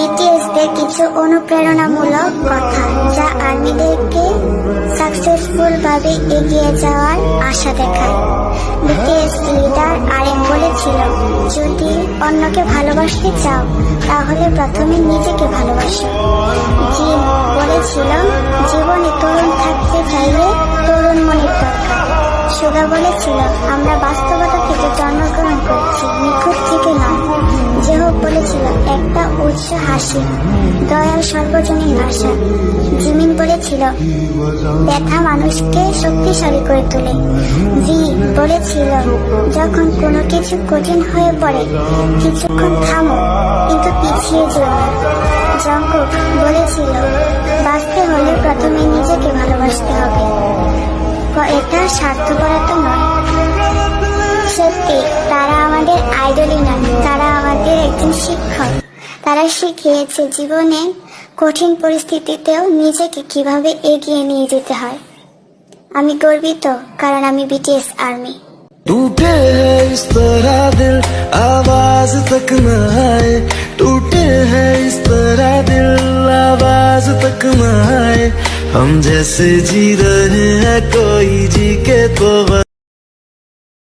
BTS দের কিছু অনুপ্রেরণামূলক কথা যা আর্মিদেরকে সাকসেসফুল ভাবে এগিয়ে যাওয়ার আশা দেখায় বিটিএস লিডার আর এম বলেছিল, যদি অন্যকে ভালোবাসতে চাও, তাহলে প্রথমে নিজেকে ভালোবাসো। জিম বলেছিল, জীবনে তরুণ থাকতে চাইলে তরুণ মনের দরকার। সুগা বলেছিল, আমরা বাস্তবতা থেকে জন্মগ্রহণ উৎস হাসি, দয়াল সর্বজনীন ভাষা, জিমিন বলেছিল, ব্যথা মানুষকে শক্তিশালী করে তোলে। জি, বলেছিল, যখন কোনো কিছু কঠিন হয়ে পড়ে, কিছুক্ষণ থামো, কিন্তু পিছিয়ে যেও। জঙ্কুক বলেছিল, বাঁচতে হলে প্রথমে নিজেকে ভালোবাসতে হবে। এটা স্বার্থপরতা শিখিয়েছে জীবনে কঠিন পরিস্থিতিতেও নিজেকে কিভাবে এগিয়ে নিয়ে যেতে হয় আমি গর্বিত কারণ আমি বিটিএস আর্মি टूटे हैं इस तरह दिल आवाज तक न आए टूटे हैं इस तरह दिल आवाज तक न आए हम जैसे जी रहे हैं कोई जी के तो